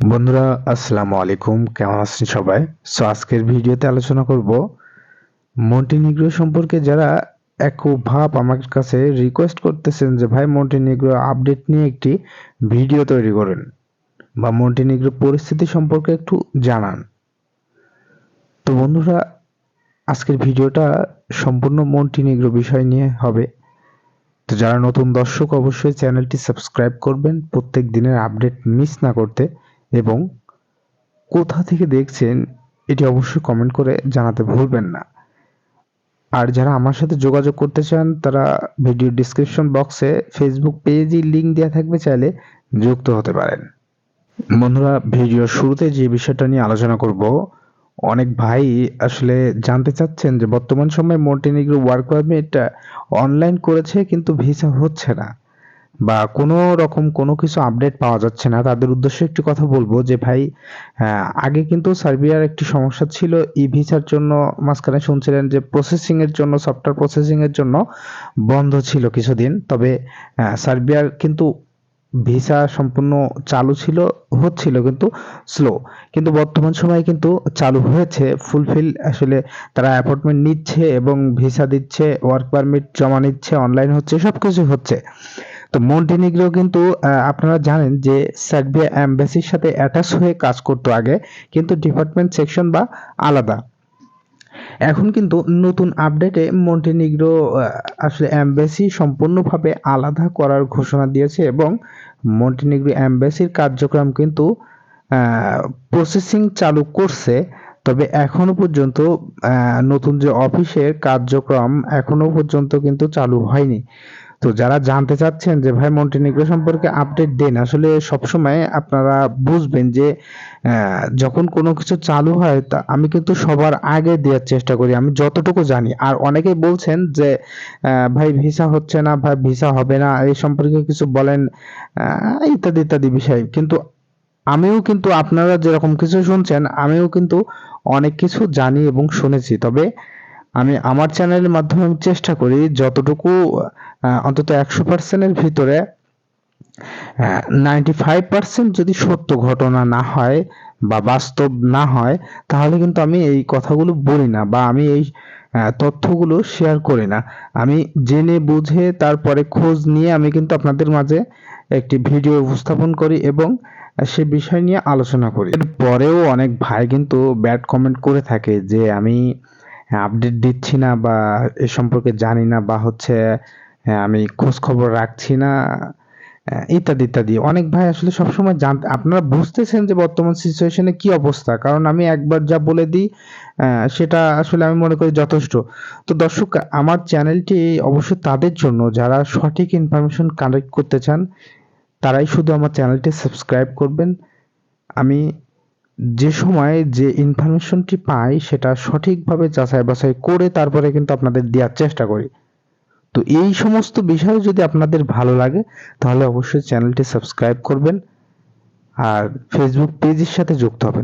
বন্ধুরা, আসসালামু আলাইকুম। কেমন আছেন সবাই? সো আজকের ভিডিওতে আলোচনা করব মন্টিনিগ্রো সম্পর্কে। যারা এক ভাব আমার কাছে রিকোয়েস্ট করতেছেন যে, ভাই, মন্টিনিগ্রো আপডেট নিয়ে একটি ভিডিও তৈরি করেন বা মন্টিনিগ্রো পরিস্থিতি সম্পর্কে একটু জানান। তো বন্ধুরা, আজকের ভিডিওটা সম্পূর্ণ মন্টিনিগ্রো বিষয় নিয়ে হবে। তো যারা নতুন দর্শক, অবশ্যই চ্যানেলটি সাবস্ক্রাইব করবেন। প্রত্যেক দিনের আপডেট মিস না করতে এবং কোথা থেকে দেখছেন এটি অবশ্যই কমেন্ট করে জানাতে ভুলবেন না। আর যারা আমার সাথে যোগাযোগ করতে চান, তারা ভিডিও ডিসক্রিপশন বক্সে ফেসবুক পেজই লিঙ্ক দেওয়া থাকবে, চাইলে যুক্ত হতে পারেন। বন্ধুরা ভিডিও শুরুতে যে বিষয়টা নিয়ে আলোচনা করব, অনেক ভাই আসলে জানতে চাচ্ছেন যে বর্তমান সময়ে মন্টিনিগ্রো ওয়ার্ক পারমিট অনলাইন করেছে, কিন্তু ভিসা হচ্ছে না। বা কোনো রকম কোনো কিছু আপডেট পাওয়া যাচ্ছে না। তাদের উদ্দেশ্যে একটি কথা বলব যে, ভাই আগে কিন্তু সার্বিয়ার একটি সমস্যা ছিল ই ভিসার জন্য মাঝখানে শুনছিলেন যে প্রসেসিং এর জন্য সফটওয়্যার প্রসেসিং এর জন্য বন্ধ ছিল কিছুদিন। তবে সার্বিয়ার কিন্তু ভিসা সম্পূর্ণ চালু ছিল, হচ্ছিল কিন্তু স্লো কিন্তু বর্তমান সময়ে কিন্তু চালু হয়েছে ফুলফিল আসলে তারা অ্যাপয়েন্টমেন্ট নিচ্ছে এবং ভিসা দিচ্ছে ওয়ার্ক পারমিট জমা নিচ্ছে অনলাইন হচ্ছে সব কিছু হচ্ছে। তো মন্টিনিগ্রো কিন্তু আপনারা জানেন যে সার্বিয়া অ্যাম্বাসির সাথে অ্যাটাচ হয়ে কাজ করতো আগে, কিন্তু ডিপার্টমেন্ট সেকশন বা আলাদা। এখন কিন্তু নতুন আপডেটে মন্টিনিগ্রো আসলে অ্যাম্বাসি সম্পূর্ণভাবে আলাদা করার ঘোষণা দিয়েছে এবং মন্টিনিগ্রো অ্যাম্বাসির কার্যক্রম কিন্তু প্রসেসিং চালু করছে। তবে এখনও পর্যন্ত নতুন যে অফিসের কার্যক্রম এখনও পর্যন্ত কিন্তু চালু হয়নি। তো যারা জানতে চাচ্ছেন যে ভাই মন্টিনিগ্রো সম্পর্কে আপডেট দেন, আসলে সবসময় আপনারা বুঝবেন যে যখন কোনো কিছু চালু হয়, তা আমি কিন্তু সবার আগে দেওয়ার চেষ্টা করি, আমি যতটুকু জানি। আর অনেকেই বলছেন যে ভাই ভিসা হচ্ছে না, ভাই ভিসা হবে না, এই সম্পর্কে কিছু বলেন ইত্যাদি ইত্যাদি বিষয়। কিন্তু আমিও কিন্তু আপনারা যেরকম কিছু শুনছেন, আমিও কিন্তু অনেক কিছু জানি এবং শুনেছি। তবে আমি আমার চ্যানেলের মাধ্যমে আমি চেষ্টা করি যতটুকু অন্তত একশো পার্সেন্টের ভিতরে নাইনটি ফাইভ পার্সেন্ট যদি সত্য ঘটনা না হয় বা বাস্তব না হয়, তাহলে কিন্তু আমি এই কথাগুলো বলি না বা আমি এই তথ্যগুলো শেয়ার করি না। আমি জেনে বুঝে তারপরে খোঁজ নিয়ে আমি কিন্তু আপনাদের মাঝে একটি ভিডিও উপস্থাপন করি এবং সে বিষয় নিয়ে আলোচনা করি। পরেও অনেক ভাই কিন্তু ব্যাড কমেন্ট করে থাকে যে আমি আপডেট দিচ্ছি না বা এ সম্পর্কে জানি না বা হচ্ছে আমি খোঁজ খবর রাখছি না ইত্যাদি ইত্যাদি। অনেক ভাই আসলে সবসময় জানতে আপনারা বুঝতেছেন যে বর্তমান সিচুয়েশনে কি অবস্থা? কারণ আমি একবার যা বলে দিই সেটা আসলে আমি মনে করি যথেষ্ট। তো দর্শক, আমার চ্যানেলটি অবশ্যই তাদের জন্য, যারা সঠিক ইনফরমেশন কালেক্ট করতে চান, তারাই শুধু আমার চ্যানেলটি সাবস্ক্রাইব করবেন। আমি যে সময় যে ইনফরমেশনটি পাই, সেটা সঠিকভাবে যাচাই বাছাই করে তারপরে কিন্তু আপনাদের দেওয়ার চেষ্টা করি। তো এই সমস্ত বিষয় যদি আপনাদের ভালো লাগে, তাহলে অবশ্যই চ্যানেলটি সাবস্ক্রাইব করবেন আর ফেসবুক পেজের সাথে যুক্ত হবেন।